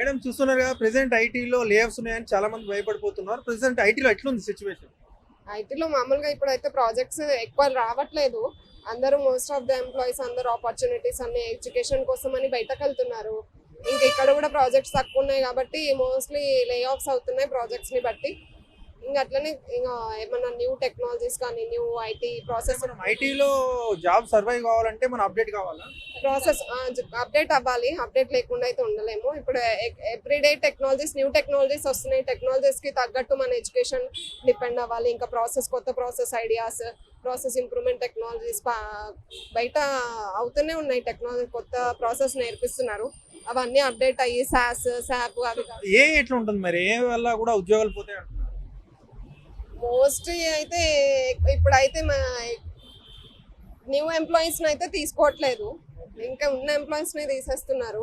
Madam చూస్తున్నారు కదా present ఐటీలో లేఅఫ్స్ ఉన్నాయని చాలా మంది భయపడిపోతున్నారు. ప్రెసెంట్ ఐటీలో ఎట్లుంది సిచ్యువేషన్ ఐటీలో మామూలుగా ఇప్పుడైతే ప్రాజెక్ట్స్ ఎక్కువ రావట్లేదు. అందరూ మోస్ట్ ఆఫ్ ద ఎంప్లాయీస్ అందరూ ఆపర్చునిటీస్ అన్ని ఎడ్యుకేషన్ కోసం అని బయటకు వెళ్తున్నారు. ఇంకా ఇక్కడ కూడా ప్రాజెక్ట్స్ తక్కువ ఉన్నాయి కాబట్టి మోస్ట్లీ లే ఆఫ్స్ అవుతున్నాయి ప్రాజెక్ట్స్ని బట్టి. ఇంకా అట్లనే ఇంకా ఏమన్నా న్యూ టెక్నాలజీస్ కానీ న్యూ ఐటీ ప్రాసెస్ మనం ఐటీలో జాబ్ సర్వైవ్ కావాలంటే మనం అప్డేట్ కావాలా? ప్రాసెస్ అప్డేట్ అవ్వాలి. అప్డేట్ లేకుండా అయితే ఉండలేము. ఇప్పుడు ఎవ్రీడే టెక్నాలజీస్ న్యూ టెక్నాలజీస్ వస్తున్నాయి. టెక్నాలజీస్కి తగ్గట్టు మన ఎడ్యుకేషన్ డిపెండ్ అవ్వాలి. ఇంకా ప్రాసెస్ కొత్త process ideas process improvement technologies బయట అవుతూనే ఉన్నాయి. టెక్నాలజీ కొత్త ప్రాసెస్ నేర్పిస్తున్నారు. అవన్నీ అప్డేట్ అయ్యి సాస్ శాప్ అవి ఏ ఎట్లా ఉంటుంది మరి? ఏ వల్ల కూడా ఉద్యోగాలు పోతాయి మోస్ట్ అయితే ఇప్పుడైతే మా న్యూ ఎంప్లాయీస్ని అయితే తీసుకోవట్లేదు. ఇంకా ఉన్న ఎంప్లాయీస్ని తీసేస్తున్నారు.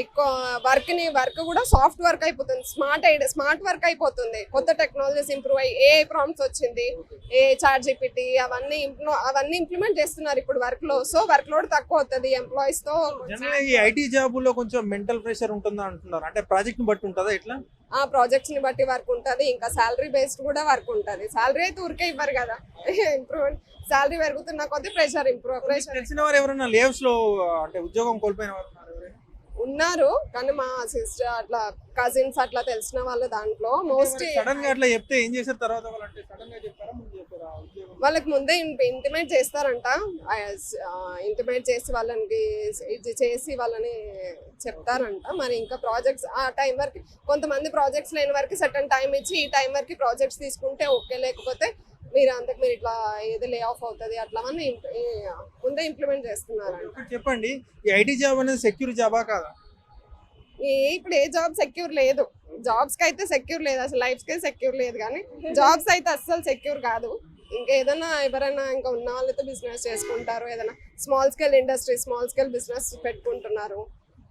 ఎక్కువ వర్క్ని వర్క్ కూడా సాఫ్ట్ వర్క్ అయిపోతుంది. స్మార్ట్ ఐడి స్మార్ట్ వర్క్ అయిపోతుంది. కొత్త టెక్నాలజీస్ ఇంప్రూవ్ అయ్యి ఏ ప్రాంప్ట్స్ వచ్చింది. ఏ చార్ట్ జీపీటీ అవన్నీ అవన్నీ ఇంప్లిమెంట్ చేస్తున్నారు ఇప్పుడు వర్క్లో. సో వర్క్ లోడ్ తక్కువ అవుతుంది ఎంప్లాయీస్తో. జనరల్ ఈ ఐటీ జాబుల్లో కొంచెం మెంటల్ ప్రెషర్ ఉంటుందా అంటున్నారు? అంటే ప్రాజెక్ట్ని బట్టి ఉంటుందా ఎట్లా? ఆ ప్రాజెక్ట్స్ని బట్టి వర్క్ ఉంటుంది. ఇంకా శాలరీ బేస్డ్ కూడా వర్క్ ఉంటుంది. శాలరీ అయితే ఊరికే ఇవ్వరు కదా. ఇంప్రూవ్మెంట్ శాలరీ పెరుగుతున్న కొద్దీ ప్రెషర్ ఇంప్రూవ్ ప్రెషర్ తెలిసిన వారు ఎవరైనా లేవ్స్లో అంటే ఉద్యోగం కోల్పోయిన వారు ఉన్నారు కానీ మా సిస్టర్ అట్లా కజిన్స్ అట్లా తెలిసిన వాళ్ళ దాంట్లో మోస్ట్లీ సడన్గా అట్లా చెప్తే ఏం చేశారు తర్వాత వాళ్ళు అంటే సడన్గా చెప్పారా ముందు చెప్పారా ఉద్యోగం? వాళ్ళకి ముందే ఇంటిమేట్ చేస్తారంట. ఇంటిమేట్ చేసి వాళ్ళకి ఇది చేసి వాళ్ళని చెప్తారంట. మరి ఇంకా ప్రాజెక్ట్స్ ఆ టైం వరకు కొంతమంది ప్రాజెక్ట్స్ లేని వరకు సర్టన్ టైం ఇచ్చి ఈ టైం వరకు ప్రాజెక్ట్స్ తీసుకుంటే ఓకే లేకపోతే మీరు అంతకు మీరు ఇట్లా ఏది లే ఆఫ్ అవుతుంది అట్లా అని ముందే ఇంప్లిమెంట్ చేస్తున్నారంట. ఒకటి చెప్పండి ఈ ఐటీ జాబ్ అనేది సెక్యూర్ జాబా కాదా? ఇప్పుడు ఏ జాబ్ సెక్యూర్ లేదు. జాబ్స్కి అయితే సెక్యూర్ లేదు అసలు లైఫ్కి సెక్యూర్ లేదు కానీ జాబ్స్ అయితే అస్సలు సెక్యూర్ కాదు. ఇంకా ఏదైనా ఎవరైనా ఇంకా ఉన్న వాళ్ళతో బిజినెస్ చేసుకుంటారు ఏదైనా small scale industry small scale business పెట్టుకుంటున్నారు.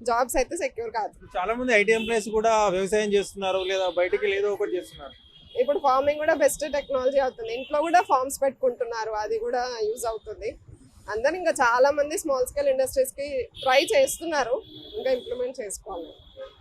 జాబ్స్ అయితే సెక్యూర్ కాదు. చాలా మంది ఐటీ ఎంప్లాయీస్ కూడా వ్యవసాయం చేస్తున్నారు లేదా బయటికి ఏదో ఒకటి చేస్తున్నారు. ఇప్పుడు ఫార్మింగ్ కూడా బెస్ట్ టెక్నాలజీ అవుతుంది. ఇంట్లో కూడా ఫార్మ్స్ పెట్టుకుంటున్నారు. అది కూడా యూజ్ అవుతుంది. అందరు ఇంకా చాలా మంది స్మాల్ స్కేల్ ఇండస్ట్రీస్కి ట్రై చేస్తున్నారు. ఇంకా ఇంప్లిమెంట్ చేసుకోవాలి.